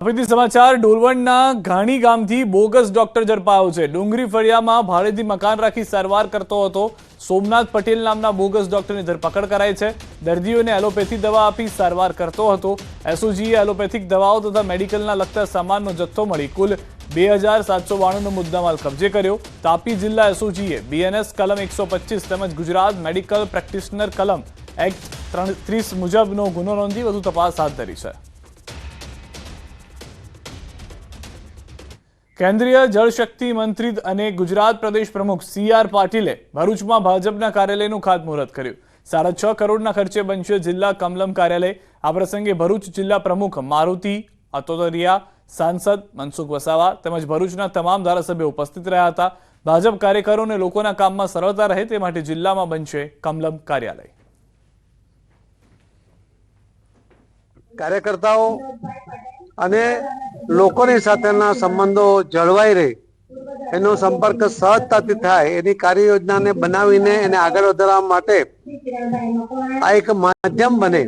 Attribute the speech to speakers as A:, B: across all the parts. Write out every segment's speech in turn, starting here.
A: અપીતી સમાચાર, ડોલવણના ઘાણી ગામથી bogus doctor ઝડપાયો છે. ડુંગરી ફળિયામાં ભાડેથી મકાન રાખી સારવાર કરતો હતો. સોમનાથ પટેલ નામના બોગસ ડોક્ટરની ધરપકડ કરાઈ છે. દર્દીઓને એલોપેથી દવા આપી સારવાર કરતો હતો. એસઓજીએ એલોપેથિક દવાઓ તથા મેડિકલના લગતા સામાનનો જથ્થો મળી કુલ બે હજાર સાતસો બાણુંનો મુદ્દામાલ કબજે કર્યો. તાપી જિલ્લા એસઓજીએ બીએનએસ કલમ એકસો તેમજ ગુજરાત મેડિકલ પ્રેક્ટિશનર કલમ એક્ટ ત્રીસ મુજબનો ગુનો નોંધી વધુ તપાસ હાથ ધરી છે. કેન્દ્રીય જળશક્તિ મંત્રી અને ગુજરાત પ્રદેશ પ્રમુખ સી આર પાટીલે ભરૂચમાં ભાજપના કાર્યાલયનું ખાતમુહૂર્ત કર્યું. સાડા છ કરોડના ખર્ચે બનશે જિલ્લા કમલમ કાર્યાલય. આ પ્રસંગે ભરૂચ જિલ્લા પ્રમુખ મારુતિ અતોદરિયા સાંસદ મનસુખ વસાવા તેમજ ભરૂચના તમામ ધારાસભ્યો ઉપસ્થિત રહ્યા હતા. ભાજપ કાર્યકરોને લોકોના કામમાં સરળતા રહે તે માટે જિલ્લામાં બનશે કમલમ કાર્યાલય.
B: કાર્યકર્તાઓ અને લોકોની સાથેના સંબંધો જળવાઈ રહે. એનો સંપર્ક સહજતાથી થાય. એની કાર્ય યોજનાને બનાવીને એને આગળ વધારવા માટે આ એક માધ્યમ બને.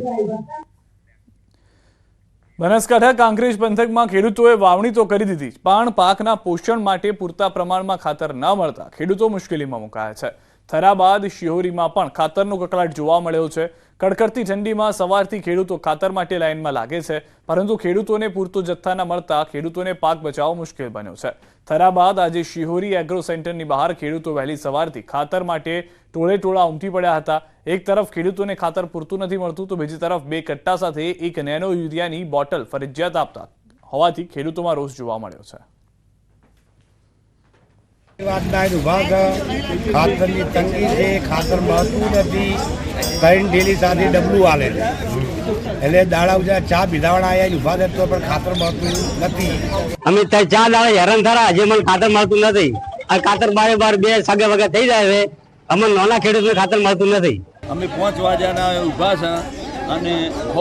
A: બનાસકાંઠા કાંકરેજ પંથકમાં ખેડૂતોએ વાવણી તો કરી દીધી. પણ પાકના પોષણ માટે પૂરતા પ્રમાણમાં ખાતર ન મળતા ખેડૂતો મુશ્કેલીમાં મુકાયા છે. થરા બાદ શિહોરીમાં પણ ખાતરનો કકળાટ જોવા મળ્યો છે. કડકડતી ઠંડીમાં સવારથી ખેડૂતો ખાતર માટે લાઇનમાં લાગે છે. પરંતુ ખેડૂતોને પૂરતો જથ્થા ન મળતા ખેડૂતોને પાક બચાવવો મુશ્કેલ બન્યો છે. થરા બાદ આજે શિહોરી એગ્રો સેન્ટરની બહાર ખેડૂતો વહેલી સવારથી ખાતર માટે ટોળે ટોળા ઉમટી પડ્યા હતા. એક તરફ ખેડૂતોને ખાતર પૂરતું નથી મળતું તો બીજી તરફ બે કટ્ટા સાથે એક નેનો યુરિયાની બોટલ ફરજિયાત આપતા હોવાથી ખેડૂતોમાં રોષ જોવા મળ્યો છે.
C: વાતના વિભાગ ખાતરની તંગી છે ખાતર મળતું નથી. ત્રણ ડેલી સાથે ડબલું હાલે. છે એટલે દાડા ઉજા ચા પીધાવાળા આવ્યા ઊભા છે તો પણ ખાતર મળતું નથી.
D: અમે ત્યાં ચા દાડા હેરાન થયા હજી મને ખાતર મળતું નથી. આ ખાતર બારે બાર બે સગે વગે થઈ જાય છે. અમને નાના ખેડૂતને ખાતર મળતું નથી.
E: અમે પાંચ વાગ્યાના ઊભા છે અને છ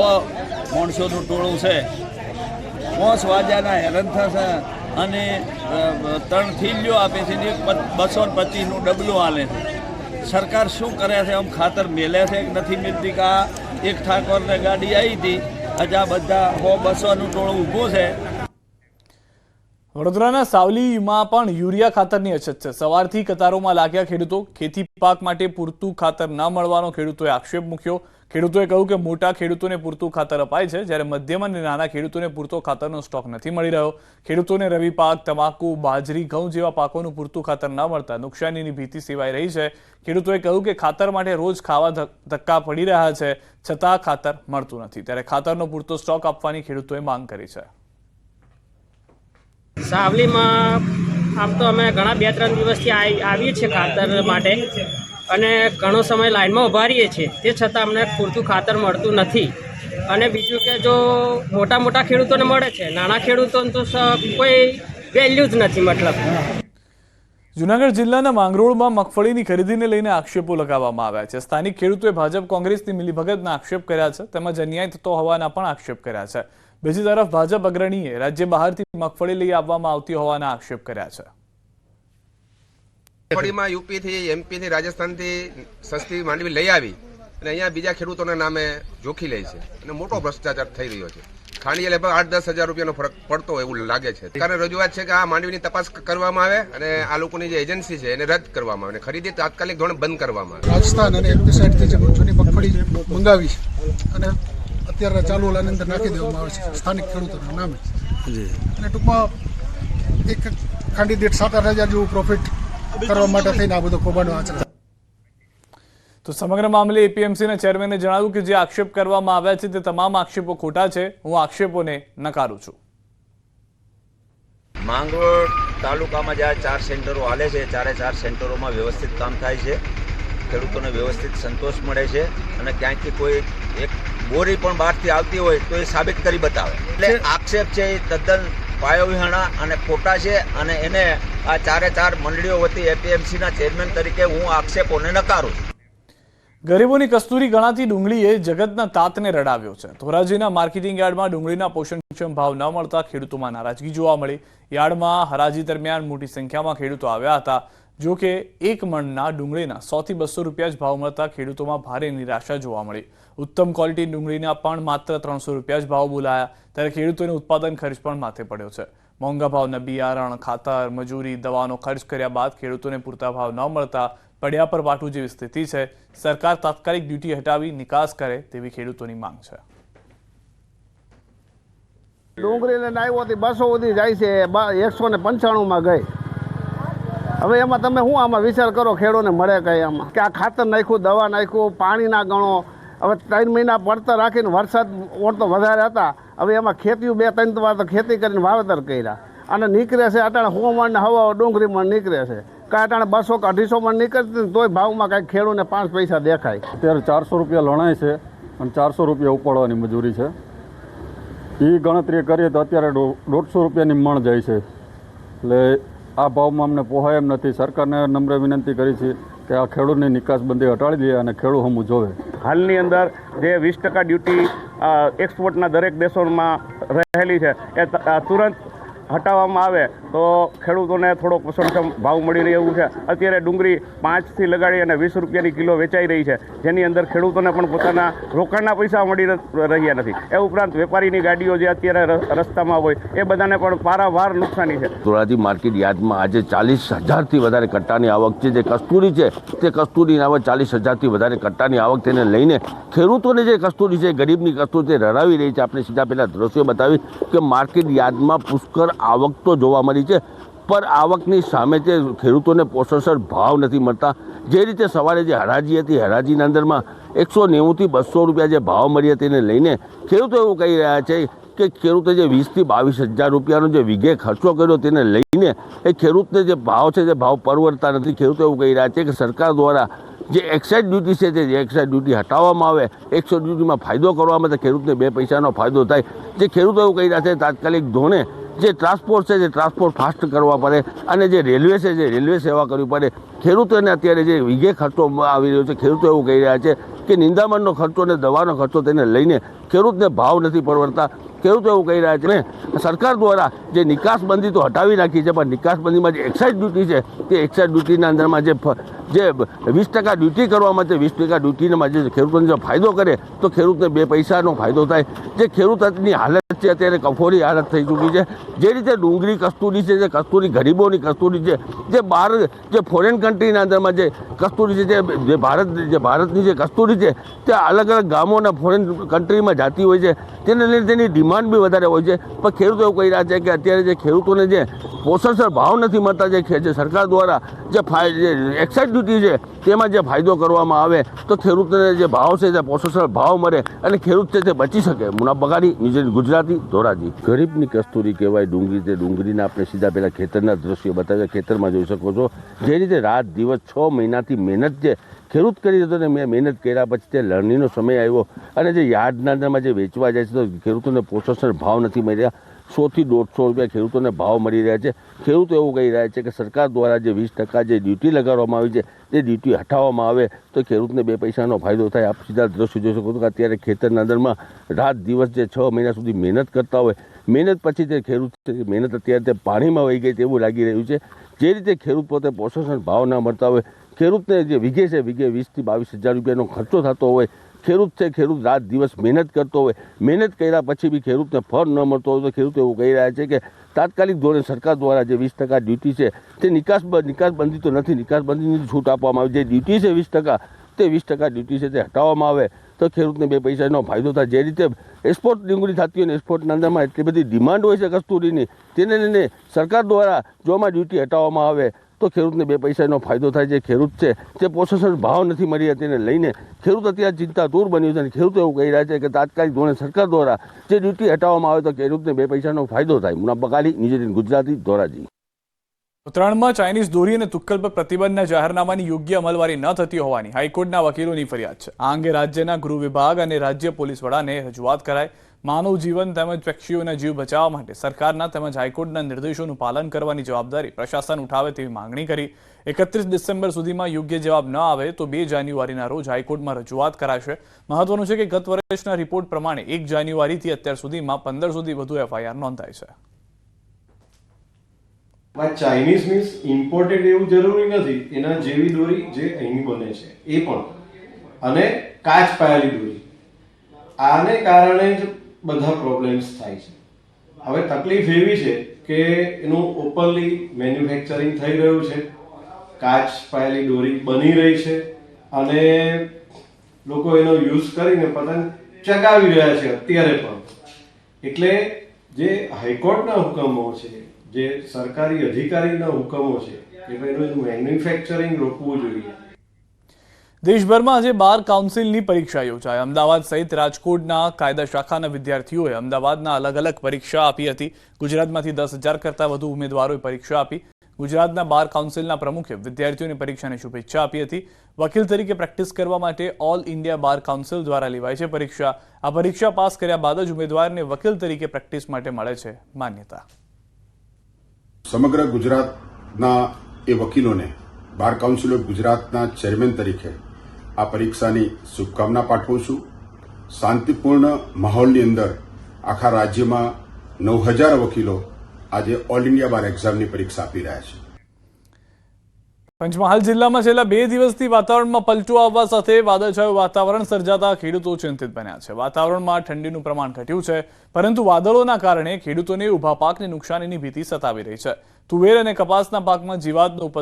E: માણસોનું ટોળું છે. પાંચ વાગ્યાના હેરાન થશે. અને ત્રણ થીલીઓ આપે છે, ને બસો પચીસનું ડબલું આલે છે. સરકાર શું કરે છે, આમ ખાતર મેલે છે નથી મેળતી કે આ એક ઠાકોરને ગાડી આવી હતી હજા બધા હો બસોનું ટોળું ઊભું છે.
A: વડોદરાના સાવલીમાં પણ યુરિયા ખાતરની અછત છે. સવારથી કતારોમાં લાગ્યા ખેડૂતો ખેતી પાક માટે પૂરતું ખાતર ન મળવાનો ખેડૂતોએ આક્ષેપ મૂક્યો. ખેડૂતોએ કહ્યું કે મોટા ખેડૂતોને પૂરતું ખાતર અપાય છે. જ્યારે મધ્યમ અને નાના ખેડૂતોને પૂરતો ખાતરનો સ્ટોક નથી મળી રહ્યો. ખેડૂતોને રવિ પાક, તમાકુ, બાજરી, ઘઉં જેવા પાકોનું પૂરતું ખાતર ન મળતા નુકસાનીની ભીતિ સેવાઈ રહી છે. ખેડૂતોએ કહ્યું કે ખાતર માટે રોજ ખાવા ધક્કા પડી રહ્યા છે. છતાં ખાતર મળતું નથી. ત્યારે ખાતરનો પૂરતો સ્ટોક આપવાની ખેડૂતોએ માંગ કરી છે.
F: સાવલીમાં આમ તો અમે ઘણા બે ત્રણ દિવસથી આવીએ છીએ ખાતર માટે. અને ઘણો સમય લાઇનમાં ઊભા રહીએ છીએ. તે છતાં અમને પૂરતું ખાતર મળતું નથી. અને બીજું કે જો મોટા મોટા ખેડૂતોને મળે છે, નાના ખેડૂતોને તો કોઈ વેલ્યુ જ નથી મતલબ.
A: જુનાગઢ જિલ્લાના માંગરોળમાં મગફળીની ખરીદીને લઈને આક્ષેપો લગાવવામાં આવ્યા છે. સ્થાનિક ખેડૂતોએ ભાજપ કોંગ્રેસની મિલીભગતના આક્ષેપ કર્યા છે, તેમજ અન્યાય થતો હોવાના પણ આક્ષેપ કર્યા છે. બીજી તરફ ભાજપ અગ્રણીએ રાજ્ય બહારથી મગફળી લઈ આવવામાં આવતી હોવાના આક્ષેપ કર્યા છે.
G: મગફળીમાં યુપી થી એમપી થી રાજસ્થાનથી સસ્તી માંડવી લઈ આવી અને અહીંયા બીજા ખેડૂતોના નામે જોખી લે છે. અને મોટો ભ્રષ્ટાચાર થઈ રહ્યો છે. ખાણીએ લગભગ આઠ દસ હજાર રૂપિયાનો ફરક પડતો હોય એવું લાગે છે. કારણ રજૂઆત છે કે આ માંડવીની તપાસ કરવામાં આવે અને આ લોકોની જે એજન્સી છે એને રદ કરવામાં આવે અને ખરીદી તાત્કાલિક ધોરણે બંધ કરવામાં આવે.
H: રાજસ્થાન અને એમપી સાઈડથી જે જૂની મગફળી મંગાવી અને અત્યારે ચાલુ ઓલાની અંદર નાખી દેવામાં આવે છે સ્થાનિક ખેડૂતોના નામે. અને ટૂંકમાં એક ખાંડી દીઠ સાત આઠ હજાર જેવું પ્રોફિટ કરવા માટે થઈને આ બધો કૌભાંડો આચરે
A: તો સમગ્ર મામલે એપીએમસીના ચેરમેને જણાવ્યું કે જે આક્ષેપ કરવામાં આવ્યા છે તે તમામ આક્ષેપો ખોટા છે. હું આક્ષેપોને નકારું છું.
I: માંગરોળ તાલુકામાં જ્યાં ચાર સેન્ટરો હાલે છે ચારે ચાર સેન્ટરોમાં વ્યવસ્થિત કામ થાય છે. ખેડૂતોને વ્યવસ્થિત સંતોષ મળે છે અને ક્યાંયથી કોઈ એક બોરી પણ બહારથી આવતી હોય તો એ સાબિત કરી બતાવે. એટલે આક્ષેપ છે એ તદ્દન પાયો વિહાણા અને ખોટા છે અને એને આ ચારે ચાર મંડળીઓ વતી એપીએમસીના ચેરમેન તરીકે હું આક્ષેપોને નકારું
A: ગરીબોની કસ્તુરી ગણાતી ડુંગળીએ જગતના તાતને રડાવ્યો છે. ધોરાજીના માર્કેટિંગ યાર્ડમાં ડુંગળીના પોષણક્ષમ ભાવ ન મળતા ખેડૂતોમાં નારાજગી જોવા મળી. યાર્ડમાં હરાજી દરમિયાન મોટી સંખ્યામાં ખેડૂતો આવ્યા હતા. જો કે એક મણના ડુંગળીના સોથી બસો રૂપિયા જ ભાવ મળતા ખેડૂતોમાં ભારે નિરાશા જોવા મળી. ઉત્તમ ક્વોલિટી ડુંગળીના પણ માત્ર ત્રણસો રૂપિયા જ ભાવ બોલાયા, ત્યારે ખેડૂતોને ઉત્પાદન ખર્ચ પણ માથે પડ્યો છે. મોંઘા ભાવના બિયારણ, ખાતર, મજૂરી, દવાનો ખર્ચ કર્યા બાદ ખેડૂતોને પૂરતા ભાવ ન મળતા પડ્યા પર વાટું જેવી સ્થિતિ છે. સરકાર તાત્કાલિક ડ્યુટી હટાવી નિકાસ કરે તેવી ખેડૂતોની માંગ છે.
J: ડુંગળીને આવ્યો બસો સુધી જાય છે એકસો ને પંચાણુંમાં ગઈ. હવે એમાં તમે શું આમાં વિચાર કરો, ખેડૂને મળે કંઈ આમાં? કે આ ખાતર નાખ્યું, દવા નાખ્યું પાણી ના ગણો. હવે ત્રણ મહિના પડતર રાખીને વરસાદ ઓળતો વધારે હતા. હવે એમાં ખેતીયું બે ત્રણ વાર તો ખેતી કરીને વાવેતર કર્યા. અને નીકળે છે અટાણે હોમણ ને હવા ડુંગળી મણ નીકળે છે. કાંઈ અટાણે બસો કે અઢીસો મણ નીકળતી તોય ભાવમાં કાંઈક ખેડૂને પાંચ પૈસા દેખાય.
K: અત્યારે ચારસો રૂપિયા લણાય છે અને ચારસો રૂપિયા ઉપાડવાની મજૂરી છે. એ ગણતરી કરીએ તો અત્યારે દોઢસો રૂપિયાની મણ જાય છે. એટલે આ ભાવમાં અમને પોહાય એમ નથી. સરકારને નમ્ર વિનંતી કરી છે કે આ ખેડૂતની નિકાસબંધી હટાડી દે અને ખેડૂત હમું જોવે.
J: હાલની અંદર જે વીસ ટકા ડ્યુટી એક્સપોર્ટના દરેક દેશોમાં રહેલી છે, એ તુરંત હટાવવામાં આવે તો ખેડૂતોને થોડો પોષણક્ષમ ભાવ મળી રહે એવું છે. અત્યારે ડુંગળી પાંચથી લગાડી અને વીસ રૂપિયાની કિલો વેચાઈ રહી છે. જેની અંદર ખેડૂતોને પણ પોતાના રોકાણના પૈસા મળી રહ્યા નથી. એ ઉપરાંત વેપારીની ગાડીઓ જે અત્યારે રસ્તામાં હોય, એ બધાને પણ પારાવાર નુકસાની છે.
L: ધોરાજી માર્કેટ યાર્ડમાં આજે ચાલીસ હજારથી વધારે કટ્ટાની આવક છે. જે કસ્તુરી છે, તે કસ્તુરીની આવક ચાલીસ હજારથી વધારે કટ્ટાની આવક તેને લઈને ખેડૂતોને જે કસ્તુરી છે, ગરીબની કસ્તુરી તે રડાવી રહી છે. આપણે સીધા પહેલાં દ્રશ્યો બતાવી કે માર્કેટ યાર્ડમાં પુષ્કળ આવક તો જોવા મળી છે પર આવકની સામે જે ખેડૂતોને પોષણસર ભાવ નથી મળતા. જે રીતે સવારે જે હરાજી હતી, હરાજીના અંદરમાં એકસો નેવુંથી બસો રૂપિયા જે ભાવ મળ્યા તેને લઈને ખેડૂતો એવું કહી રહ્યા છે કે ખેડૂતે જે વીસથી બાવીસ હજાર રૂપિયાનો જે વીઘે ખર્ચો કર્યો તેને લઈને એ ખેડૂતને જે ભાવ છે તે ભાવ પરવડતા નથી. ખેડૂતો એવું કહી રહ્યા છે કે સરકાર દ્વારા જે એક્સાઇઝ ડ્યુટી છે તે એક્સાઇઝ ડ્યુટી હટાવવામાં આવે એકસો ડ્યુટીમાં ફાયદો કરવામાં તો ખેડૂતને બે પૈસાનો ફાયદો થાય. જે ખેડૂતો એવું કહી રહ્યા છે, તાત્કાલિક ધોરણે જે ટ્રાન્સપોર્ટ છે, જે ટ્રાન્સપોર્ટ ફાસ્ટ કરવા પડે અને જે રેલવે છે, જે રેલવે સેવા કરવી પડે, ખેડૂતોને અત્યારે જે વીઘે ખર્ચો આવી રહ્યો છે, ખેડૂતો એવું કહી રહ્યા છે કે નિંદામણનો ખર્ચો અને દવાનો ખર્ચો તેને લઈને ખેડૂતને ભાવ નથી પરવડતા. ખેડૂતો એવું કહી રહ્યા છે? ને સરકાર દ્વારા જે નિકાસબંધી તો હટાવી નાખી છે, પણ નિકાસબંધીમાં જે એક્સાઇઝ ડ્યુટી છે, તે એક્સાઇઝ ડ્યુટીના અંદરમાં જે જે વીસ ટકા ડ્યુટી કરવામાં છે, વીસ ટકા ડ્યુટીમાં જે ખેડૂતોને જો ફાયદો કરે, તો ખેડૂતને બે પૈસાનો ફાયદો થાય. જે ખેડૂતની હાલત છે, અત્યારે કફોરી હાલત થઈ ચૂકી છે. જે રીતે ડુંગળી કસ્તુરી છે, જે કસ્તુરી ગરીબોની કસ્તુરી છે, જે બહાર જે ફોરેન કન્ટ્રીના અંદરમાં જે કસ્તુરી છે, જે ભારત, જે ભારતની જે કસ્તુરી છે, તે અલગ અલગ ગામોના ફોરેન કન્ટ્રીમાં જાતી હોય છે. તેને લઈને તેની ડિમાન્ડ બી વધારે હોય છે. પણ ખેડૂતો એવું કહી રહ્યા છે કે અત્યારે જે ખેડૂતોને જે પોષણસર ભાવ નથી મળતા જે જે સરકાર દ્વારા જે એક્સાઇઝ ડ્યુટી છે, તેમાં જે ફાયદો કરવામાં આવે, તો ખેડૂતોને જે ભાવ છે તે પોષણસર ભાવ મળે અને ખેડૂત છે તે બચી શકે. મુનાફાકારી બગાડી ગુજરાતી, ધોરાજી. ગરીબની કસ્તુરી કહેવાય, ડુંગળી તે ડુંગળીના આપણે સીધા પહેલાં ખેતરના દ્રશ્યો બતાવ્યા ખેતરમાં જોઈ શકો છો, જે રીતે રાત દિવસ છ મહિનાથી મહેનત જે ખેડૂત કરી હતો ને મેં મહેનત કર્યા પછી તે લણણીનો સમય આવ્યો. અને જે યાર્ડના અંદરમાં જે વેચવા જાય છે તો ખેડૂતોને પોષણસર ભાવ નથી મળ્યા સોથી દોઢસો રૂપિયા ખેડૂતોને ભાવ મળી રહ્યા છે. ખેડૂતો એવું કહી રહ્યા છે કે સરકાર દ્વારા જે વીસ ટકા જે ડ્યુટી લગાડવામાં આવી છે, તે ડ્યુટી હટાવવામાં આવે તો ખેડૂતને બે પૈસાનો ફાયદો થાય. આપ સીધા દ્રશ્ય જોઈ શકો છો કે અત્યારે ખેતરના અંદરમાં રાત દિવસ જે છ મહિના સુધી મહેનત કરતા હોય. મહેનત પછી જે ખેડૂત મહેનત અત્યારે તે પાણીમાં વહી ગઈ તેવું લાગી રહ્યું છે. જે રીતે ખેડૂત પોતે પોષણ ભાવ ના મળતા હોય ખેડૂતને જે વીઘે છે, વીઘે વીસથી બાવીસ હજાર રૂપિયાનો ખર્ચો થતો હોય, ખેડૂત છે, ખેડૂત રાત દિવસ મહેનત કરતો હોય, મહેનત કર્યા પછી બી ખેડૂતને ફળ ન મળતો હોય તો ખેડૂત એવું કહી રહ્યા છે કે તાત્કાલિક ધોરણે સરકાર દ્વારા જે વીસ ટકા ડ્યુટી છે, તે નિકાસ નિકાસબંધી તો નથી, નિકાસબંધીની છૂટ આપવામાં આવે. જે ડ્યુટી છે વીસ ટકા, તે વીસ ટકા ડ્યુટી છે તે હટાવવામાં આવે તો ખેડૂતને બે પૈસાનો ફાયદો થાય. જે રીતે એક્સપોર્ટ ડુંગળી થતી હોય ને એક્સપોર્ટના અંદરમાં એટલી બધી ડિમાન્ડ હોય છે કસ્તુરીની, તેને લઈને સરકાર દ્વારા જો આમાં ડ્યુટી હટાવવામાં આવે તો ખેડૂતને બે પૈસાનો ફાયદો થાય જે ખેડૂત છે. તે પોષણ ભાવ નથી મળી રહ્યા તેને લઈને. ખેડૂત અત્યારે ચિંતા દૂર બન્યું છે અને ખેડૂતો એવું કહી રહ્યા છે કે તાત્કાલિક ધોરણે સરકાર દ્વારા જે ડ્યુટી હટાવવામાં આવે તો ખેડૂતને બે પૈસાનો ફાયદો થાય. મુના બકાલી નિજેરીન ગુજરાતી, ધોરાજી.
A: ઉત્તરાયણમાં ચાઇનીઝ દોરી અને તુક્કલ પર પ્રતિબંધના જાહેરનામાની યોગ્ય અમલવારી ન થતી હોવાની હાઈકોર્ટના વકીલોની ફરિયાદ છે. આ અંગે રાજ્યના ગૃહ વિભાગ અને રાજ્ય પોલીસ વડાને રજૂઆત કરાઈ. માનવ જીવન તેમજ પક્ષીઓના જીવ બચાવવા માટે સરકારના તેમજ હાઈકોર્ટના નિર્દેશોનું પાલન કરવાની જવાબદારી પ્રશાસન ઉઠાવે તેવી માંગણી કરી. એકત્રીસ ડિસેમ્બર સુધીમાં યોગ્ય જવાબ ન આવે તો બે જાન્યુઆરીના રોજ હાઈકોર્ટમાં રજૂઆત કરાશે. મહત્વનું છે કે ગત વર્ષના રિપોર્ટ પ્રમાણે એક જાન્યુઆરીથી અત્યાર સુધીમાં પંદર સુધી વધુ એફઆઈઆર નોંધાઈ છે.
M: ચાઇનીઝ મીન્સ ઇમ્પોર્ટેડ એવું જરૂરી નથી. એના જેવી દોરી જે અહીં બને છે. એ પણ. અને કાચ પાયેલી દોરી. આને કારણે જ બધા પ્રોબ્લેમ્સ થાય છે. હવે તકલીફ એવી છે કે એનું ઓપનલી મેન્યુફેક્ચરિંગ થઈ રહ્યું છે. કાચ પાયેલી દોરી બની રહી છે અને લોકો એનો યુઝ કરીને પતંગ ચગાવી રહ્યા છે અત્યારે પણ. એટલે જે હાઈકોર્ટના હુકમો છે, જે સરકારી અધિકારીના હુકમો છે, કે ભાઈ એનું મેન્યુફેક્ચરિંગ રોકવું જોઈએ.
A: દેશભરમાં આજે બાર કાઉન્સિલની પરીક્ષા યોજાઈ. અમદાવાદ સહિત રાજકોટના કાયદા શાખાના વિદ્યાર્થીઓએ અમદાવાદના અલગ અલગ પરીક્ષા આપી હતી. ગુજરાતમાંથી દસ હજાર કરતાં વધુ ઉમેદવારોએ પરીક્ષા આપી. ગુજરાતના બાર કાઉન્સિલના પ્રમુખે વિદ્યાર્થીઓની પરીક્ષાની શુભેચ્છા આપી હતી. વકીલ તરીકે પ્રેક્ટિસ કરવા માટે ઓલ ઇન્ડિયા બાર કાઉન્સિલ દ્વારા લેવાય છે પરીક્ષા. આ પરીક્ષા પાસ કર્યા બાદ જ ઉમેદવારને વકીલ તરીકે પ્રેક્ટિસ માટે મળે છે માન્યતા.
N: સમગ્ર ગુજરાતના એ વકીલોને, બાર કાઉન્સિલ ઓફ ગુજરાતના ચેરમેન તરીકે આ પરીક્ષાની શુભકામના પાઠવું છું. શાંતિપૂર્ણ માહોલની અંદર આખા રાજ્યમાં નવ હજાર વકીલો આજે ઓલ ઇન્ડિયા બાર એક્ઝામની પરીક્ષા આપી રહ્યા છે.
A: પંચમહાલ જિલ્લામાં છેલ્લા બે દિવસથી વાતાવરણમાં પલટો આવવા સાથે વાદળછાયું વાતાવરણ સર્જાતા ખેડૂતો ચિંતિત બન્યા છે. વાતાવરણમાં ઠંડીનું પ્રમાણ ઘટ્યું છે, પરંતુ વાદળોના કારણે ખેડૂતોને ઊભા પાકને નુકસાનીની ભીતિ સતાવી રહી છે. તુવેર અને કપાસના પાકમાં જીવાતનો